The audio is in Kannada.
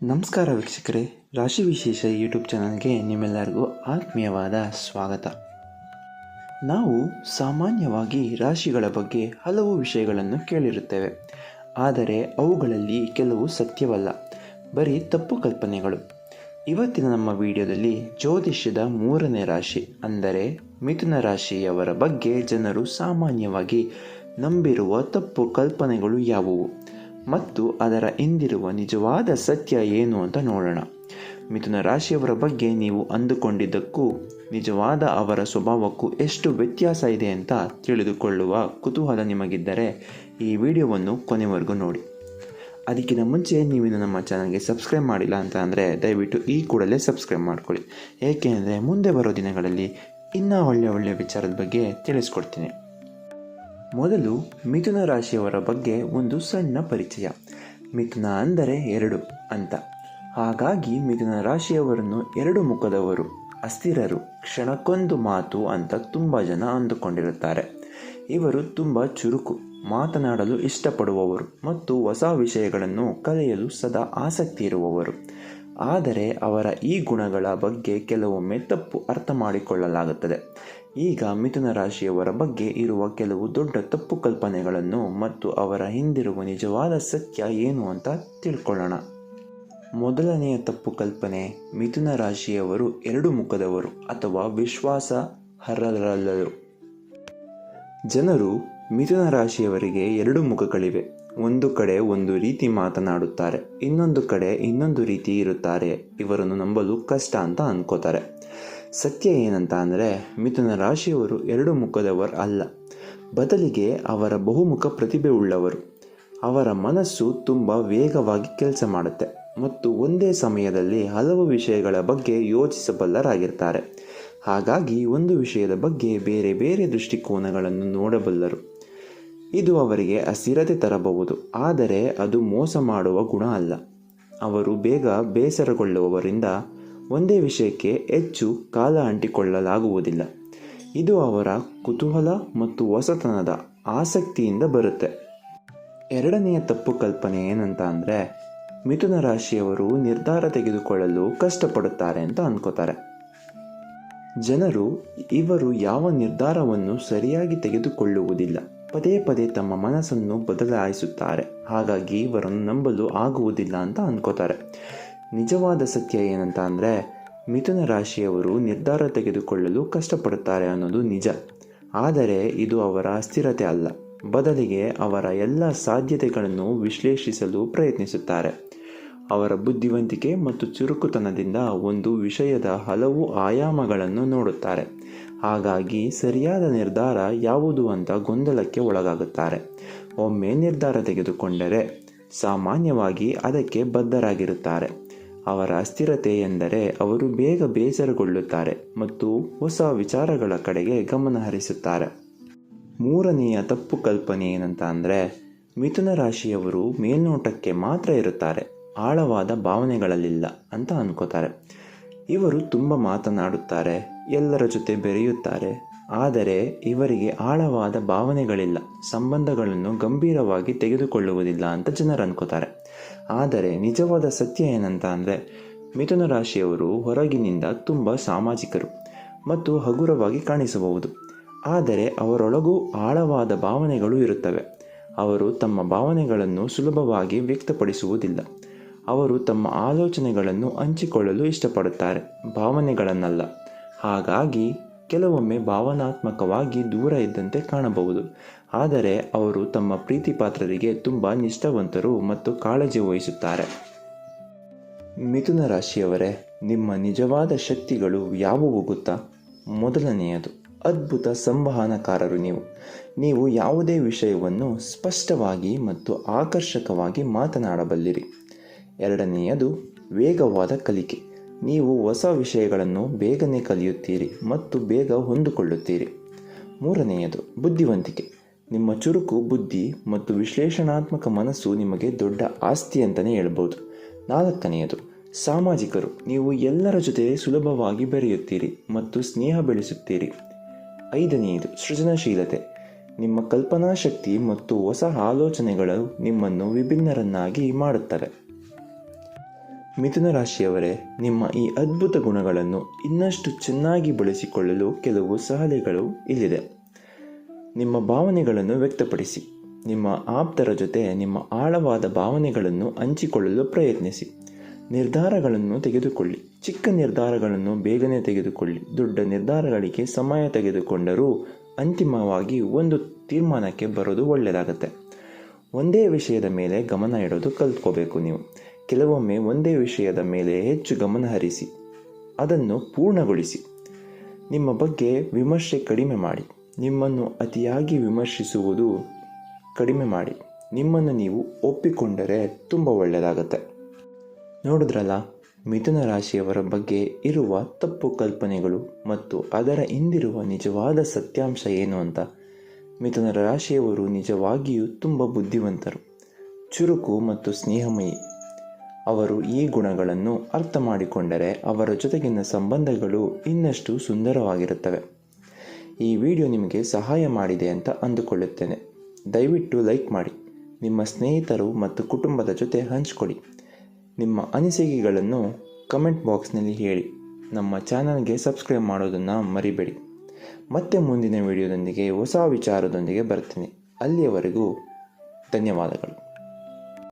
ನಮಸ್ಕಾರ ವೀಕ್ಷಕರೇ, ರಾಶಿ ವಿಶೇಷ ಯೂಟ್ಯೂಬ್ ಚಾನಲ್ಗೆ ನಿಮ್ಮೆಲ್ಲರಿಗೂ ಆತ್ಮೀಯವಾದ ಸ್ವಾಗತ. ನಾವು ಸಾಮಾನ್ಯವಾಗಿ ರಾಶಿಗಳ ಬಗ್ಗೆ ಹಲವು ವಿಷಯಗಳನ್ನು ಕೇಳಿರುತ್ತೇವೆ. ಆದರೆ ಅವುಗಳಲ್ಲಿ ಕೆಲವು ಸತ್ಯವಲ್ಲ, ಬರೀ ತಪ್ಪು ಕಲ್ಪನೆಗಳು. ಇವತ್ತಿನ ನಮ್ಮ ವಿಡಿಯೋದಲ್ಲಿ ಜ್ಯೋತಿಷ್ಯದ ಮೂರನೇ ರಾಶಿ, ಅಂದರೆ ಮಿಥುನ ರಾಶಿಯವರ ಬಗ್ಗೆ ಜನರು ಸಾಮಾನ್ಯವಾಗಿ ನಂಬಿರುವ ತಪ್ಪು ಕಲ್ಪನೆಗಳು ಯಾವುವು? ಮತ್ತು ಅದರ ಹಿಂದಿರುವ ನಿಜವಾದ ಸತ್ಯ ಏನು ಅಂತ ನೋಡೋಣ. ಮಿಥುನ ರಾಶಿಯವರ ಬಗ್ಗೆ ನೀವು ಅಂದುಕೊಂಡಿದ್ದಕ್ಕೂ ನಿಜವಾದ ಅವರ ಸ್ವಭಾವಕ್ಕೂ ಎಷ್ಟು ವ್ಯತ್ಯಾಸ ಇದೆ ಅಂತ ತಿಳಿದುಕೊಳ್ಳುವ ಕುತೂಹಲ ನಿಮಗಿದ್ದರೆ ಈ ವಿಡಿಯೋವನ್ನು ಕೊನೆವರೆಗೂ ನೋಡಿ. ಅದಕ್ಕಿಂತ ಮುಂಚೆ ನೀವಿನ್ನು ನಮ್ಮ ಚಾನಲ್ಗೆ ಸಬ್ಸ್ಕ್ರೈಬ್ ಮಾಡಿಲ್ಲ ಅಂತ ಅಂದರೆ ದಯವಿಟ್ಟು ಈ ಕೂಡಲೇ ಸಬ್ಸ್ಕ್ರೈಬ್ ಮಾಡ್ಕೊಳ್ಳಿ. ಏಕೆಂದರೆ ಮುಂದೆ ಬರೋ ದಿನಗಳಲ್ಲಿ ಇನ್ನೂ ಒಳ್ಳೆಯ ಒಳ್ಳೆಯ ವಿಚಾರದ ಬಗ್ಗೆ ತಿಳಿಸ್ಕೊಡ್ತೀನಿ. ಮೊದಲು ಮಿಥುನ ರಾಶಿಯವರ ಬಗ್ಗೆ ಒಂದು ಸಣ್ಣ ಪರಿಚಯ. ಮಿಥುನ ಅಂದರೆ ಎರಡು ಅಂತ. ಹಾಗಾಗಿ ಮಿಥುನ ರಾಶಿಯವರನ್ನು ಎರಡು ಮುಖದವರು, ಅಸ್ಥಿರರು, ಕ್ಷಣಕ್ಕೊಂದು ಮಾತು ಅಂತ ತುಂಬ ಜನ ಅಂದುಕೊಂಡಿರುತ್ತಾರೆ. ಇವರು ತುಂಬ ಚುರುಕು, ಮಾತನಾಡಲು ಇಷ್ಟಪಡುವವರು ಮತ್ತು ಹೊಸ ವಿಷಯಗಳನ್ನು ಕಲಿಯಲು ಸದಾ ಆಸಕ್ತಿ ಇರುವವರು. ಆದರೆ ಅವರ ಈ ಗುಣಗಳ ಬಗ್ಗೆ ಕೆಲವೊಮ್ಮೆ ತಪ್ಪು ಅರ್ಥ ಮಾಡಿಕೊಳ್ಳಲಾಗುತ್ತದೆ. ಈಗ ಮಿಥುನ ರಾಶಿಯವರ ಬಗ್ಗೆ ಇರುವ ಕೆಲವು ದೊಡ್ಡ ತಪ್ಪು ಕಲ್ಪನೆಗಳನ್ನು ಮತ್ತು ಅವರ ಹಿಂದಿರುವ ನಿಜವಾದ ಸತ್ಯ ಏನು ಅಂತ ತಿಳ್ಕೊಳ್ಳೋಣ. ಮೊದಲನೆಯ ತಪ್ಪು ಕಲ್ಪನೆ ಮಿಥುನ ರಾಶಿಯವರು ಎರಡು ಮುಖದವರು ಅಥವಾ ವಿಶ್ವಾಸ ಹರರಲ್ಲರು. ಜನರು ಮಿಥುನ ರಾಶಿಯವರಿಗೆ ಎರಡು ಮುಖಗಳಿವೆ. ಒಂದು ಕಡೆ ಒಂದು ರೀತಿ ಮಾತನಾಡುತ್ತಾರೆ, ಇನ್ನೊಂದು ಕಡೆ ಇನ್ನೊಂದು ರೀತಿ ಇರುತ್ತಾರೆ. ಇವರನ್ನು ನಂಬಲು ಕಷ್ಟ ಅಂತ ಅನ್ಕೋತಾರೆ. ಸತ್ಯ ಏನಂತ ಅಂದರೆ, ಮಿಥುನ ರಾಶಿಯವರು ಎರಡು ಮುಖದವರು ಅಲ್ಲ. ಬದಲಿಗೆ ಅವರ ಬಹುಮುಖ ಪ್ರತಿಭೆ ಉಳ್ಳವರು. ಅವರ ಮನಸ್ಸು ತುಂಬ ವೇಗವಾಗಿ ಕೆಲಸ ಮಾಡುತ್ತೆ ಮತ್ತು ಒಂದೇ ಸಮಯದಲ್ಲಿ ಹಲವು ವಿಷಯಗಳ ಬಗ್ಗೆ ಯೋಚಿಸಬಲ್ಲರಾಗಿರ್ತಾರೆ. ಹಾಗಾಗಿ ಒಂದು ವಿಷಯದ ಬಗ್ಗೆ ಬೇರೆ ಬೇರೆ ದೃಷ್ಟಿಕೋನಗಳನ್ನು ನೋಡಬಲ್ಲರು. ಇದು ಅವರಿಗೆ ಅಸ್ಥಿರತೆ ತರಬಹುದು, ಆದರೆ ಅದು ಮೋಸ ಮಾಡುವ ಗುಣ ಅಲ್ಲ. ಅವರು ಬೇಗ ಬೇಸರಗೊಳ್ಳುವವರಿಂದ ಒಂದೇ ವಿಷಯಕ್ಕೆ ಹೆಚ್ಚು ಕಾಲ ಅಂಟಿಕೊಳ್ಳಲಾಗುವುದಿಲ್ಲ. ಇದು ಅವರ ಕುತೂಹಲ ಮತ್ತು ಹೊಸತನದ ಆಸಕ್ತಿಯಿಂದ ಬರುತ್ತೆ. ಎರಡನೆಯ ತಪ್ಪು ಕಲ್ಪನೆ ಏನಂತ ಅಂದರೆ, ಮಿಥುನ ರಾಶಿಯವರು ನಿರ್ಧಾರ ತೆಗೆದುಕೊಳ್ಳಲು ಕಷ್ಟಪಡುತ್ತಾರೆ ಅಂತ ಅನ್ಕೋತಾರೆ. ಜನರು, ಇವರು ಯಾವ ನಿರ್ಧಾರವನ್ನು ಸರಿಯಾಗಿ ತೆಗೆದುಕೊಳ್ಳುವುದಿಲ್ಲ. ಪದೇ ಪದೇ ತಮ್ಮ ಮನಸ್ಸನ್ನು ಬದಲಾಯಿಸುತ್ತಾರೆ. ಹಾಗಾಗಿ ಇವರನ್ನು ನಂಬಲು ಆಗುವುದಿಲ್ಲ ಅಂತ ಅನ್ಕೋತಾರೆ. ನಿಜವಾದ ಸತ್ಯ ಏನಂತ ಅಂದರೆ, ಮಿಥುನ ರಾಶಿಯವರು ನಿರ್ಧಾರ ತೆಗೆದುಕೊಳ್ಳಲು ಕಷ್ಟಪಡುತ್ತಾರೆ ಅನ್ನೋದು ನಿಜ. ಆದರೆ ಇದು ಅವರ ಅಸ್ಥಿರತೆ ಅಲ್ಲ. ಬದಲಿಗೆ ಅವರ ಎಲ್ಲ ಸಾಧ್ಯತೆಗಳನ್ನು ವಿಶ್ಲೇಷಿಸಲು ಪ್ರಯತ್ನಿಸುತ್ತಾರೆ. ಅವರ ಬುದ್ಧಿವಂತಿಕೆ ಮತ್ತು ಚುರುಕುತನದಿಂದ ಒಂದು ವಿಷಯದ ಹಲವು ಆಯಾಮಗಳನ್ನು ನೋಡುತ್ತಾರೆ. ಹಾಗಾಗಿ ಸರಿಯಾದ ನಿರ್ಧಾರ ಯಾವುದು ಅಂತ ಗೊಂದಲಕ್ಕೆ ಒಳಗಾಗುತ್ತಾರೆ. ಒಮ್ಮೆ ನಿರ್ಧಾರ ತೆಗೆದುಕೊಂಡರೆ ಸಾಮಾನ್ಯವಾಗಿ ಅದಕ್ಕೆ ಬದ್ಧರಾಗಿರುತ್ತಾರೆ. ಅವರ ಅಸ್ಥಿರತೆ ಎಂದರೆ ಅವರು ಬೇಗ ಬೇಸರಗೊಳ್ಳುತ್ತಾರೆ ಮತ್ತು ಹೊಸ ವಿಚಾರಗಳ ಕಡೆಗೆ ಗಮನ ಹರಿಸುತ್ತಾರೆ. ಮೂರನೆಯ ತಪ್ಪು ಕಲ್ಪನೆ ಏನಂತ ಅಂದರೆ, ಮಿಥುನ ರಾಶಿಯವರು ಮೇಲ್ನೋಟಕ್ಕೆ ಮಾತ್ರ ಇರುತ್ತಾರೆ, ಆಳವಾದ ಭಾವನೆಗಳಲ್ಲಿಲ್ಲ ಅಂತ ಅನ್ಕೋತಾರೆ. ಇವರು ತುಂಬ ಮಾತನಾಡುತ್ತಾರೆ, ಎಲ್ಲರ ಜೊತೆ ಬೆರೆಯುತ್ತಾರೆ, ಆದರೆ ಇವರಿಗೆ ಆಳವಾದ ಭಾವನೆಗಳಿಲ್ಲ, ಸಂಬಂಧಗಳನ್ನು ಗಂಭೀರವಾಗಿ ತೆಗೆದುಕೊಳ್ಳುವುದಿಲ್ಲ ಅಂತ ಜನರು ಅನ್ಕೋತಾರೆ. ಆದರೆ ನಿಜವಾದ ಸತ್ಯ ಏನಂತ ಅಂದರೆ, ಮಿಥುನ ರಾಶಿಯವರು ಹೊರಗಿನಿಂದ ತುಂಬ ಸಾಮಾಜಿಕರು ಮತ್ತು ಹಗುರವಾಗಿ ಕಾಣಿಸಬಹುದು. ಆದರೆ ಅವರೊಳಗೂ ಆಳವಾದ ಭಾವನೆಗಳು ಇರುತ್ತವೆ. ಅವರು ತಮ್ಮ ಭಾವನೆಗಳನ್ನು ಸುಲಭವಾಗಿ ವ್ಯಕ್ತಪಡಿಸುವುದಿಲ್ಲ. ಅವರು ತಮ್ಮ ಆಲೋಚನೆಗಳನ್ನು ಹಂಚಿಕೊಳ್ಳಲು ಇಷ್ಟಪಡುತ್ತಾರೆ, ಭಾವನೆಗಳನ್ನಲ್ಲ. ಹಾಗಾಗಿ ಕೆಲವೊಮ್ಮೆ ಭಾವನಾತ್ಮಕವಾಗಿ ದೂರ ಇದ್ದಂತೆ ಕಾಣಬಹುದು. ಆದರೆ ಅವರು ತಮ್ಮ ಪ್ರೀತಿಪಾತ್ರರಿಗೆ ತುಂಬ ನಿಷ್ಠಾವಂತರು ಮತ್ತು ಕಾಳಜಿ ವಹಿಸುತ್ತಾರೆ. ಮಿಥುನ ರಾಶಿಯವರೇ, ನಿಮ್ಮ ನಿಜವಾದ ಶಕ್ತಿಗಳು ಯಾವುವು ಗೊತ್ತಾ? ಮೊದಲನೆಯದು, ಅದ್ಭುತ ಸಂವಹನಕಾರರು ನೀವು. ನೀವು ಯಾವುದೇ ವಿಷಯವನ್ನು ಸ್ಪಷ್ಟವಾಗಿ ಮತ್ತು ಆಕರ್ಷಕವಾಗಿ ಮಾತನಾಡಬಲ್ಲಿರಿ. ಎರಡನೆಯದು, ವೇಗವಾದ ಕಲಿಕೆ. ನೀವು ಹೊಸ ವಿಷಯಗಳನ್ನು ಬೇಗನೆ ಕಲಿಯುತ್ತೀರಿ ಮತ್ತು ಬೇಗ ಹೊಂದಿಕೊಳ್ಳುತ್ತೀರಿ. ಮೂರನೆಯದು, ಬುದ್ಧಿವಂತಿಕೆ. ನಿಮ್ಮ ಚುರುಕು ಬುದ್ಧಿ ಮತ್ತು ವಿಶ್ಲೇಷಣಾತ್ಮಕ ಮನಸ್ಸು ನಿಮಗೆ ದೊಡ್ಡ ಆಸ್ತಿ ಅಂತಲೇ ಹೇಳ್ಬೋದು. ನಾಲ್ಕನೆಯದು, ಸಾಮಾಜಿಕರು. ನೀವು ಎಲ್ಲರ ಜೊತೆ ಸುಲಭವಾಗಿ ಬೆರೆಯುತ್ತೀರಿ ಮತ್ತು ಸ್ನೇಹ ಬೆಳೆಸುತ್ತೀರಿ. ಐದನೆಯದು, ಸೃಜನಶೀಲತೆ. ನಿಮ್ಮ ಕಲ್ಪನಾ ಶಕ್ತಿ ಮತ್ತು ಹೊಸ ಆಲೋಚನೆಗಳು ನಿಮ್ಮನ್ನು ವಿಭಿನ್ನರನ್ನಾಗಿ ಮಾಡುತ್ತವೆ. ಮಿಥುನ ರಾಶಿಯವರೇ ನಿಮ್ಮ ಈ ಅದ್ಭುತ ಗುಣಗಳನ್ನು ಇನ್ನಷ್ಟು ಚೆನ್ನಾಗಿ ಬಳಸಿಕೊಳ್ಳಲು ಕೆಲವು ಸಲಹೆಗಳು ಇಲ್ಲಿದೆ. ನಿಮ್ಮ ಭಾವನೆಗಳನ್ನು ವ್ಯಕ್ತಪಡಿಸಿ. ನಿಮ್ಮ ಆಪ್ತರ ಜೊತೆ ನಿಮ್ಮ ಆಳವಾದ ಭಾವನೆಗಳನ್ನು ಹಂಚಿಕೊಳ್ಳಲು ಪ್ರಯತ್ನಿಸಿ. ನಿರ್ಧಾರಗಳನ್ನು ತೆಗೆದುಕೊಳ್ಳಿ. ಚಿಕ್ಕ ನಿರ್ಧಾರಗಳನ್ನು ಬೇಗನೆ ತೆಗೆದುಕೊಳ್ಳಿ. ದೊಡ್ಡ ನಿರ್ಧಾರಗಳಿಗೆ ಸಮಯ ತೆಗೆದುಕೊಂಡರೂ ಅಂತಿಮವಾಗಿ ಒಂದು ತೀರ್ಮಾನಕ್ಕೆ ಬರೋದು ಒಳ್ಳೆಯದಾಗತ್ತೆ. ಒಂದೇ ವಿಷಯದ ಮೇಲೆ ಗಮನ ಇಡೋದು ಕಲ್ತ್ಕೋಬೇಕು ನೀವು. ಕೆಲವೊಮ್ಮೆ ಒಂದೇ ವಿಷಯದ ಮೇಲೆ ಹೆಚ್ಚು ಗಮನ ಹರಿಸಿ, ಅದನ್ನು ಪೂರ್ಣಗೊಳಿಸಿ. ನಿಮ್ಮ ಬಗ್ಗೆ ವಿಮರ್ಶೆ ಕಡಿಮೆ ಮಾಡಿ. ನಿಮ್ಮನ್ನು ಅತಿಯಾಗಿ ವಿಮರ್ಶಿಸುವುದು ಕಡಿಮೆ ಮಾಡಿ. ನಿಮ್ಮನ್ನು ನೀವು ಒಪ್ಪಿಕೊಂಡರೆ ತುಂಬ ಒಳ್ಳೆಯದಾಗತ್ತೆ. ನೋಡಿದ್ರಲ್ಲ, ಮಿಥುನ ರಾಶಿಯವರ ಬಗ್ಗೆ ಇರುವ ತಪ್ಪು ಕಲ್ಪನೆಗಳು ಮತ್ತು ಅದರ ಹಿಂದಿರುವ ನಿಜವಾದ ಸತ್ಯಾಂಶ ಏನು ಅಂತ ಮಿಥುನ ರಾಶಿಯವರು ನಿಜವಾಗಿಯೂ ತುಂಬ ಬುದ್ಧಿವಂತರು. ಚುರುಕು ಮತ್ತು ಸ್ನೇಹಮಯಿ. ಅವರು ಈ ಗುಣಗಳನ್ನು ಅರ್ಥ ಮಾಡಿಕೊಂಡರೆ ಅವರ ಜೊತೆಗಿನ ಸಂಬಂಧಗಳು ಇನ್ನಷ್ಟು ಸುಂದರವಾಗಿರುತ್ತವೆ. ಈ ವಿಡಿಯೋ ನಿಮಗೆ ಸಹಾಯ ಮಾಡಿದೆ ಅಂತ ಅಂದುಕೊಳ್ಳುತ್ತೇನೆ. ದಯವಿಟ್ಟು ಲೈಕ್ ಮಾಡಿ, ನಿಮ್ಮ ಸ್ನೇಹಿತರು ಮತ್ತು ಕುಟುಂಬದ ಜೊತೆ ಹಂಚಿಕೊಡಿ ನಿಮ್ಮ ಅನಿಸಿಕೆಗಳನ್ನು ಕಮೆಂಟ್ ಬಾಕ್ಸ್ನಲ್ಲಿ ಹೇಳಿ. ನಮ್ಮ ಚಾನಲ್ಗೆ ಸಬ್ಸ್ಕ್ರೈಬ್ ಮಾಡೋದನ್ನು ಮರಿಬೇಡಿ. ಮತ್ತೆ ಮುಂದಿನ ವಿಡಿಯೋದೊಂದಿಗೆ ಹೊಸ ವಿಚಾರದೊಂದಿಗೆ ಬರ್ತೀನಿ. ಅಲ್ಲಿಯವರೆಗೂ ಧನ್ಯವಾದಗಳು.